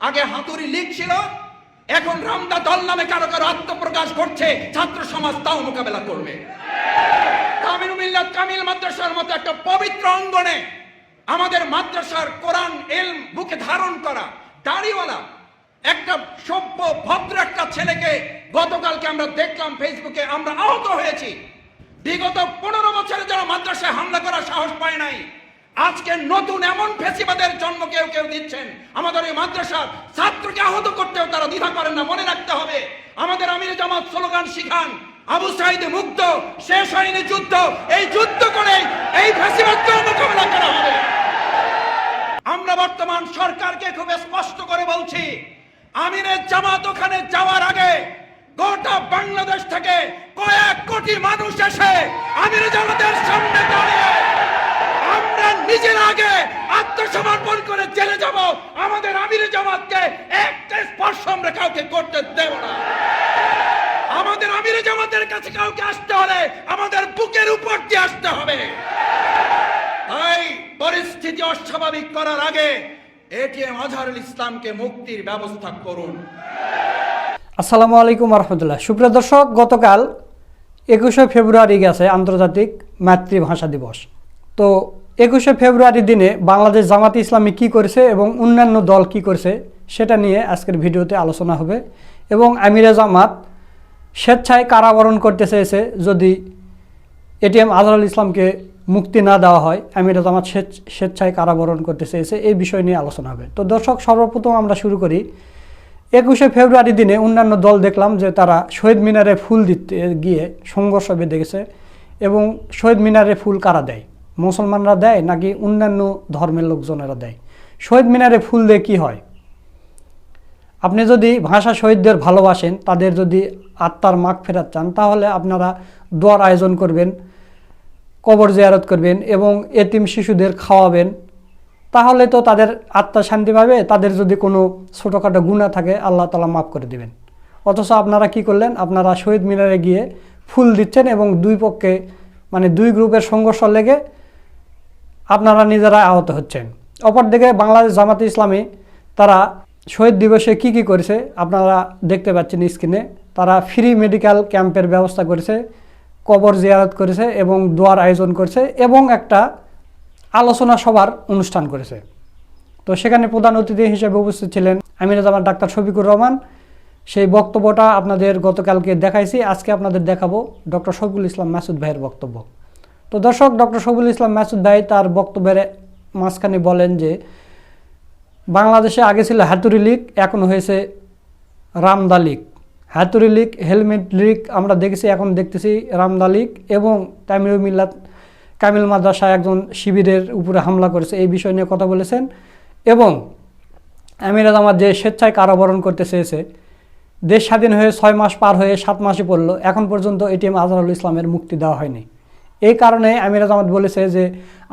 আগে হাতুড়ি লীগ ছিল, এখন রামদা দল নামে কারও কারও আত্মপ্রকাশ করছে ছাত্র সমাজ তাও মোকাবেলা করবে। কামিল মিল্লাত কামিল মাদ্রাসার মতো একটা পবিত্র অঙ্গনে আমাদের মাদ্রাসার কোরআন এল বুকে ধারণ করা দাড়িওয়ালা, একটা সভ্য, ভদ্র একটা ছেলেকে গতকালকে আমরা দেখলাম ফেসবুকে, আমরা আহত হয়েছি। বিগত পনেরো বছরে যারা মাদ্রাসায় হামলা করার সাহস পায় নাই আজকে নতুন এমন ফেসিবাদের জন্ম কেউ কেউ দিচ্ছেন। আমাদের এই মাদ্রাসার ছাত্রকে আহত করতেও তারা দ্বিধা করেন না, মনে রাখতে হবে। আমাদের আমির জামাত স্লোগান শিখান, আবু সাইদ মুক্ত শেষ হয়নি যুদ্ধ, এই যুদ্ধ করে এই ফেসিবাদকে মোকাবেলা করা হবে আমরা বর্তমান সরকারকে খুব স্পষ্ট করে বলছি আমিরের জামাত ওখানে যাওয়ার আগে গোটা বাংলাদেশ থেকে কয়েক কোটি মানুষ এসে আমির জামাতের সামনে দাঁড়িয়ে আমরা নিজের আগে আত্মসমর্পণ করে জেলে যাব আমাদের আমির জামাতকে একটা স্পর্শ আমরা কাউকে করতে দেব না। আমাদের আমির জামাতের কাছে কাউকে আসতে হলে আমাদের বুকের উপর দিয়ে আসতে হবে। তাই পরিস্থিতি অস্বাভাবিক করার আগে এটিএম আজহারুল ইসলামকে মুক্তির ব্যবস্থা করুন। আসসালামু আলাইকুম রহমতুল্লাহ সুপ্রিয় দর্শক, গতকাল একুশে ফেব্রুয়ারি গেছে আন্তর্জাতিক মাতৃভাষা দিবস। তো একুশে ফেব্রুয়ারি দিনে বাংলাদেশ জামাতি ইসলামী কি করেছে এবং অন্যান্য দল কি করেছে সেটা নিয়ে আজকের ভিডিওতে আলোচনা হবে। এবং আমিরা জামাত স্বেচ্ছায় কারাবরণ করতে চেয়েছে যদি এটিএম আজহারুল ইসলামকে মুক্তি না দেওয়া হয় আমিরা জামাত স্বেচ্ছায় কারাবরণ করতে চেয়েছে। এই বিষয় নিয়ে আলোচনা হবে। তো দর্শক, সর্বপ্রথম আমরা শুরু করি। একুশে ফেব্রুয়ারি দিনে অন্যান্য দল দেখলাম যে তারা শহীদ মিনারে ফুল দিতে গিয়ে সংঘর্ষ বেঁধে গেছে এবং শহীদ মিনারে ফুল কারা দেয়? মুসলমানরা দেয় নাকি অন্যান্য ধর্মের লোকজনেরা দেয়? শহীদ মিনারে ফুল দিয়ে কী হয়? আপনি যদি ভাষা শহীদদের ভালোবাসেন, তাদের যদি আত্মার মাগ ফেরাত চান, তাহলে আপনারা দোয়ার আয়োজন করবেন, কবর জিয়ারত করবেন এবং এতিম শিশুদের খাওয়াবেন। তাহলে তো তাদের আত্মা শান্তি পাবে, তাদের যদি কোনো ছোটোখাটো গুণা থাকে, আল্লাহ তালা মাফ করে দিবেন। অথচ আপনারা কি করলেন? আপনারা শহীদ মিনারে গিয়ে ফুল দিচ্ছেন এবং দুই পক্ষে মানে দুই গ্রুপের সংঘর্ষ লেগে আপনারা নিজেরা আহত হচ্ছেন। অপরদিকে বাংলাদেশ জামাতে ইসলামী, তারা শহীদ দিবসে কি কি করেছে আপনারা দেখতে পাচ্ছেন স্ক্রিনে। তারা ফ্রি মেডিকেল ক্যাম্পের ব্যবস্থা করেছে, কবর জিয়ারত করেছে এবং দোয়ার আয়োজন করেছে এবং একটা আলোচনা সভার অনুষ্ঠান করেছে। তো সেখানে প্রধান অতিথি হিসেবে উপস্থিত ছিলেন আমির জামান ডাক্তার শফিকুর রহমান। সেই বক্তব্যটা আপনাদের গতকালকে দেখাইছি, আজকে আপনাদের দেখাবো ডক্টর শফিকুল ইসলাম মাসুদ ভাইয়ের বক্তব্য। তো দর্শক, ডক্টর শফিকুল ইসলাম মাসুদ ভাই তার বক্তব্যের মাঝখানে বলেন যে বাংলাদেশে আগে ছিল হাতুরি লিগ, এখন হয়েছে রামদা লীগ। হাতুরি লীগ, হেলমেট লিগ আমরা দেখেছি, এখন দেখতেছি রামদা লীগ এবং তামিল মিল্লাত কামিল মাদ্রাসা একজন শিবিরের উপরে হামলা করেছে, এই বিষয় নিয়ে কথা বলেছেন। এবং আমিরাজ আমার যে স্বেচ্ছায় কারাবরণ করতে চেয়েছে, দেশ স্বাধীন হয়ে ছয় মাস পার হয়ে সাত মাসই পড়ল, এখন পর্যন্ত এটিএম আজহারুল ইসলামের মুক্তি দেওয়া হয়নি। এই কারণে আমিরাজ আহমদ বলেছে যে,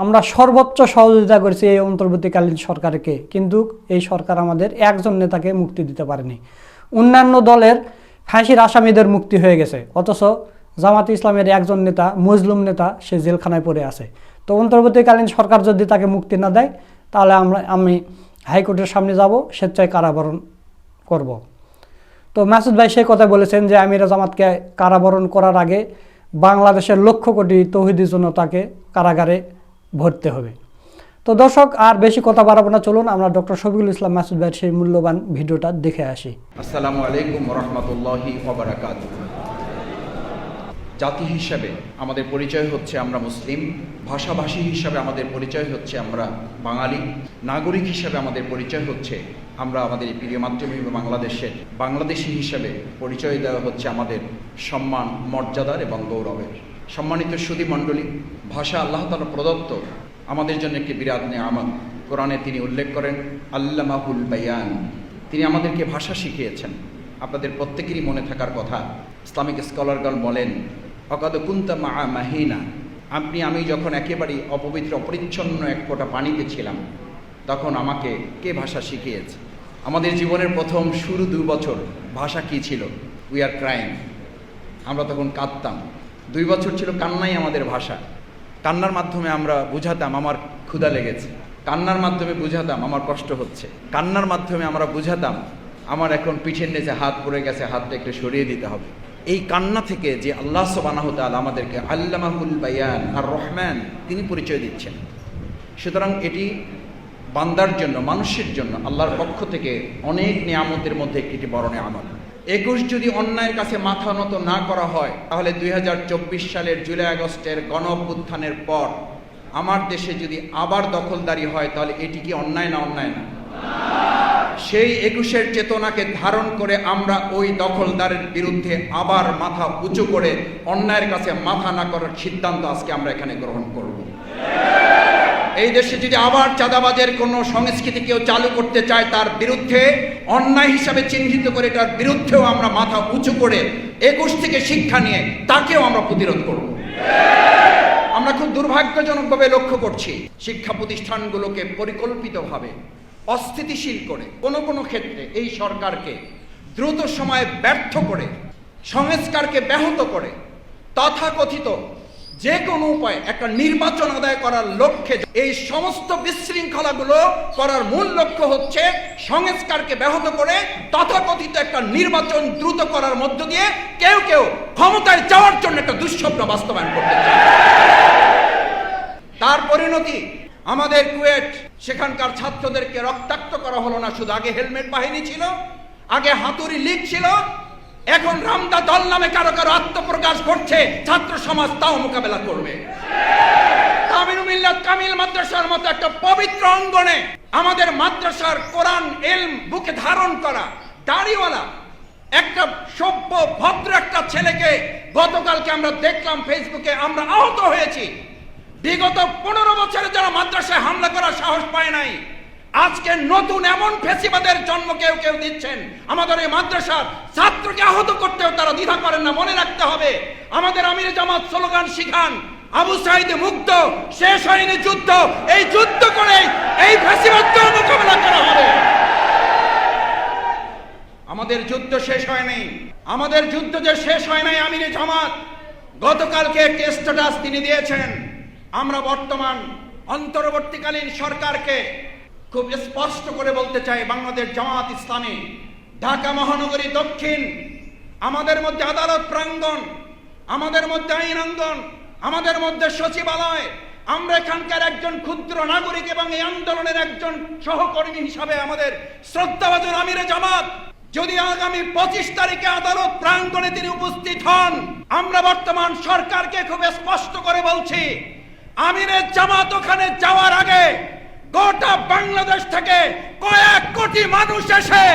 আমরা সর্বোচ্চ সহযোগিতা করেছি এই অন্তর্বর্তীকালীন সরকারকে, কিন্তু এই সরকার আমাদের একজন নেতাকে মুক্তি দিতে পারেনি অন্যান্য দলের ফাঁসির আসামিদের মুক্তি হয়ে গেছে, অথচ জামাত ইসলামের একজন নেতা, মজলুম নেতা, সে জেলখানায় পড়ে আছে তো অন্তর্বর্তীকালীন সরকার যদি তাকে মুক্তি না দেয়, তাহলে আমরা, আমি হাইকোর্টের সামনে যাব, স্বেচ্ছায় কারাবরণ করব। তো মাসুদ ভাই সে কথা বলেছেন যে, আমিরা জামাতকে কারাবরণ করার আগে বাংলাদেশের লক্ষ কোটি তহিদির জন্য তাকে কারাগারে ভরতে হবে। তো দর্শক, আর বেশি কথা বাড়াবো না, চলুন আমরা ডক্টর শফিকুল ইসলাম মাসুদ ভাইয়ের সেই মূল্যবান ভিডিওটা দেখে আসি। আসসালামু আলাইকুম রহমতুল্লাহি জাতি হিসাবে আমাদের পরিচয় হচ্ছে আমরা মুসলিম, ভাষাভাষী হিসাবে আমাদের পরিচয় হচ্ছে আমরা বাঙালি, নাগরিক হিসাবে আমাদের পরিচয় হচ্ছে আমরা আমাদের এই প্রিয় মাতৃভূমি বাংলাদেশের বাংলাদেশি হিসাবে পরিচয় দেওয়া হচ্ছে আমাদের সম্মান, মর্যাদার এবং গৌরবের। সম্মানিত সুদী মণ্ডলী, ভাষা আল্লাহ তালা প্রদত্ত আমাদের জন্য একটি বিরাট নেয়ামত। কোরআনে তিনি উল্লেখ করেন, আল্লামাহুল বায়ান। তিনি আমাদেরকে ভাষা শিখিয়েছেন। আপনাদের প্রত্যেকেরই মনে থাকার কথা ইসলামিক স্কলারগণ বলেন অকাদ কুন্তা মা মাহিনা। আপনি, আমি যখন একেবারেই অপবিত্র, অপরিচ্ছন্ন এক ফোঁটা পানিতে ছিলাম, তখন আমাকে কে ভাষা শিখিয়েছে? আমাদের জীবনের প্রথম শুরু দু বছর ভাষা কী ছিল? উই আর ক্রাইম আমরা তখন কাঁদতাম। দুই বছর ছিল কান্নাই আমাদের ভাষা। কান্নার মাধ্যমে আমরা বুঝাতাম, আমার ক্ষুধা লেগেছে। কান্নার মাধ্যমে বুঝাতাম, আমার কষ্ট হচ্ছে। কান্নার মাধ্যমে আমরা বুঝাতাম, আমার এখন পিঠের নিচে হাত পড়ে গেছে, হাতটা একটু সরিয়ে দিতে হবে। এই কান্না থেকে যে আল্লাহ সবানাহ তাল আমাদেরকে আল্লামাহুল বায়ান, আর রহমান তিনি পরিচয় দিচ্ছেন। সুতরাং এটি বান্দার জন্য, মানুষের জন্য আল্লাহর পক্ষ থেকে অনেক নিয়ামতের মধ্যে একটি বড় নিয়ামত। একুশ যদি অন্যায়ের কাছে মাথা নত না করা হয়, তাহলে দুই হাজার চব্বিশ সালের জুলাই আগস্টের গণ অভ্যুত্থানের পর আমার দেশে যদি আবার দখলদারি হয়, তাহলে এটি কি অন্যায় না অন্যায় না? সেই একুশের চেতনাকে ধারণ করে আমরা ওই দখলদারের বিরুদ্ধে আবার মাথা উঁচু করে অন্যায়ের কাছে মাথা না করার সিদ্ধান্ত আজকে আমরা এখানে গ্রহণ করব। এই দেশে যদি আবার চাঁদাবাজের কোনো সংস্কৃতি কেউ চালু করতে চায় তার বিরুদ্ধে, অন্যায় হিসাবে চিহ্নিত করে তার বিরুদ্ধেও আমরা মাথা উঁচু করে একুশ থেকে শিক্ষা নিয়ে তাকেও আমরা প্রতিরোধ করব। আমরা খুব দুর্ভাগ্যজনকভাবে লক্ষ্য করছি, শিক্ষা প্রতিষ্ঠানগুলোকে পরিকল্পিতভাবে অস্থিতিশীল করে কোনো কোনো ক্ষেত্রে এই সরকারকে দ্রুত সময়ে ব্যর্থ করে, সংস্কারকে ব্যাহত করে, তথাকথিত যে কোনো উপায়ে একটা নির্বাচন আদায় করার লক্ষ্যে এই সমস্ত বিশৃঙ্খলাগুলো করার মূল লক্ষ্য হচ্ছে সংস্কারকে ব্যাহত করে, তথাকথিত একটা নির্বাচন দ্রুত করার মধ্য দিয়ে কেউ কেউ ক্ষমতায় যাওয়ার জন্য একটা দুঃস্বপ্ন বাস্তবায়ন করতে চায়। তার পরিণতি আমাদের কুয়েট, সেখানকার ছাত্রদেরকে রক্তাক্ত করা হলো না, শুধু আগে হেলমেট বাহিনী ছিল, আগে হাতুড়ি লীগ ছিল, এখন রামদা দল নামে কারও কারও আত্মপ্রকাশ করছে ছাত্র সমাজ তাও মোকাবেলা করবে। কামিল মিল্লাত কামিল মাদ্রাসার মতো একটা পবিত্র অঙ্গনে আমাদের মাদ্রাসার কোরআন, এলম, বুকে ধারণ করা দাড়িওয়ালা, একটা সভ্য, ভদ্র একটা ছেলেকে গতকালকে আমরা দেখলাম ফেসবুকে আমরা আহত হয়েছি। বিগত পনেরো বছরে যারা মাদ্রাসায় হামলা করার সাহস পায় নাই, আজকে নতুন এমন ফেসিবাদের জন্ম কেউ কেউ দিচ্ছেন। আমাদের এই মাদ্রাসার ছাত্রকে আহত করতেও তারা দ্বিধা করেন না, মনে রাখতে হবে। আমাদের আমির জামাত স্লোগান শিখান, আবু সাইদে মুক্ত, শেষ হয়নি যুদ্ধ, এই যুদ্ধ করে এই ফেসিবাদকে মোকাবেলা করা হবে। আমাদের যুদ্ধ শেষ হয়নি, আমাদের যুদ্ধ যে শেষ হয় নাই আমিরে জামাত, গতকালকে একটি স্ট্যাটাস তিনি দিয়েছেন। আমরা বর্তমান অন্তর্বর্তীকালীন সরকারকে খুব স্পষ্ট করে বলতে চাই, বাংলাদেশ জামাত ইসলামী, ঢাকা মহানগরী দক্ষিণ, আমাদের মধ্যে আদালত প্রাঙ্গণ, আমাদের মধ্যে আইন অঙ্গন আমাদের মধ্যে সচিবালয়, আমরা এখানকার একজন ক্ষুদ্র নাগরিক এবং এই আন্দোলনের একজন সহকর্মী হিসাবে আমাদের শ্রদ্ধাভাজন আমিরে জামাত, যদি আগামী পঁচিশ তারিখে আদালত প্রাঙ্গণে তিনি উপস্থিত হন, আমরা বর্তমান সরকারকে খুব স্পষ্ট করে বলছি আমিরের জামাত ওখানে যাওয়ার আগে গোটা বাংলাদেশ থেকে কয়েক কোটি মানুষ এসে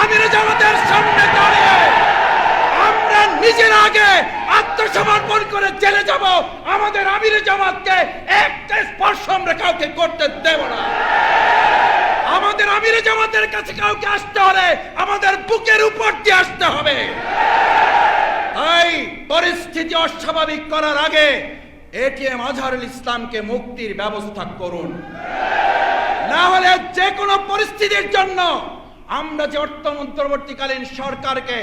আমির জামাতের সামনে দাঁড়িয়ে, আমরা নিজের আগে আত্মসমর্পণ করে জেলে যাব। আমাদের আমির জামাতকে একটা স্পর্শ আমরা কাউকে করতে দেব না। আমাদের আমির জামাতের কাছে কাউকে আসতে হলে আমাদের বুকের উপর দিয়ে আসতে হবে। তাই পরিস্থিতি অস্বাভাবিক করার আগে এটিএম আজহারুল ইসলামকে মুক্তির ব্যবস্থা করুন। না হলে যে কোনো পরিস্থিতির জন্য আমরা যে অর্থ অন্তর্বর্তীকালীন সরকারকে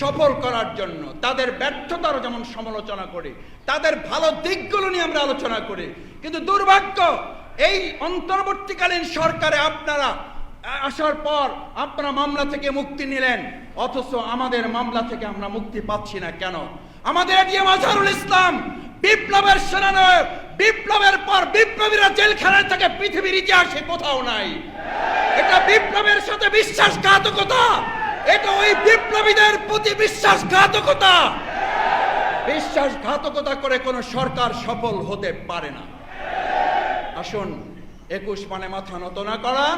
সফল করার জন্য, তাদের ব্যর্থতার যেমন সমালোচনা করি, তাদের ভালো দিকগুলো নিয়ে আমরা আলোচনা করি, কিন্তু দুর্ভাগ্য এই অন্তর্বর্তীকালীন সরকারে আপনারা আসার পর আপনারা মামলা থেকে মুক্তি নিলেন, অথচ আমাদের মামলা থেকে আমরা মুক্তি পাচ্ছি না কেন? আমাদের এটিএম আজহারুল ইসলাম বিপ্লবের সেনানায়ক, বিপ্লবের পর বিপ্লবীরা জেলখানায় থেকে, পৃথিবীর ইতিহাসে কোথাও নাই। এটা বিপ্লবের সাথে বিশ্বাসঘাতকতা। এটা ওই বিপ্লবীদের প্রতি বিশ্বাসঘাতকতা। বিশ্বাসঘাতকতা করে কোনো সরকার সফল হতে পারে না। আসুন, একুশ মানে মাথা নত না করা।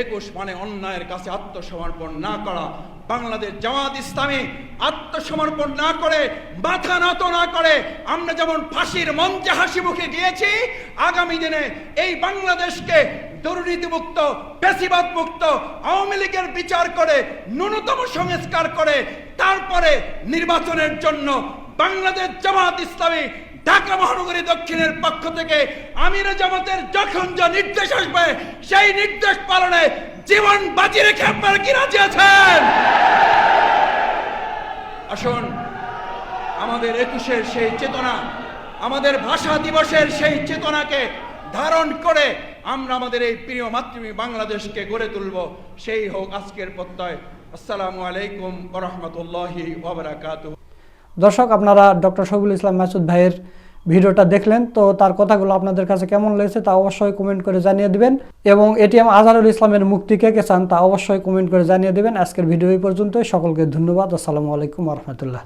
একুশ মানে অন্যায়ের কাছে আত্মসমর্পণ না করা। বাংলাদেশ জামাত ইসলামী আত্মসমর্পণ না করে, মাথা নত না করে, আমরা যেমন ফাঁসির মঞ্চে হাসি মুখে গিয়েছি আগামী দিনে এই বাংলাদেশকে দুর্নীতিমুক্ত বেশিবাদ মুক্ত আওয়ামী লীগের বিচার করে, ন্যূনতম সংস্কার করে, তারপরে নির্বাচনের জন্য বাংলাদেশ জামাত ইসলামী ঢাকা মহানগরী দক্ষিণের পক্ষ থেকে আমির জামাতের যখন যা নির্দেশ আসবে, সেই নির্দেশ পালনে জীবন বাজি রেখে আপনারা কি রাজি আছেন? আসুন, আমাদের একুশের সেই চেতনা, আমাদের ভাষা দিবসের সেই চেতনাকে ধারণ করে আমরা আমাদের এই প্রিয় মাতৃভূমি বাংলাদেশকে গড়ে তুলব। সেই হোক আজকের প্রত্যয়। আসসালামু আলাইকুম ওরহমতুল্লাহি ওবরাকাতুহ দর্শক, আপনারা ডক্টর শহীদুল ইসলাম মাসুদ ভাইয়ের ভিডিওটা দেখলেন, তো তার কথাগুলো আপনাদের কাছে কেমন লেগেছে তা অবশ্যই কমেন্ট করে জানিয়ে দিবেন। এবং এটিএম আজহারুল ইসলামের মুক্তি কে কে চান তা অবশ্যই কমেন্ট করে জানিয়ে দিবেন। আজকের ভিডিও এই পর্যন্তই, সকলকে ধন্যবাদ, আসসালামু আলাইকুম রহমতুল্লাহ।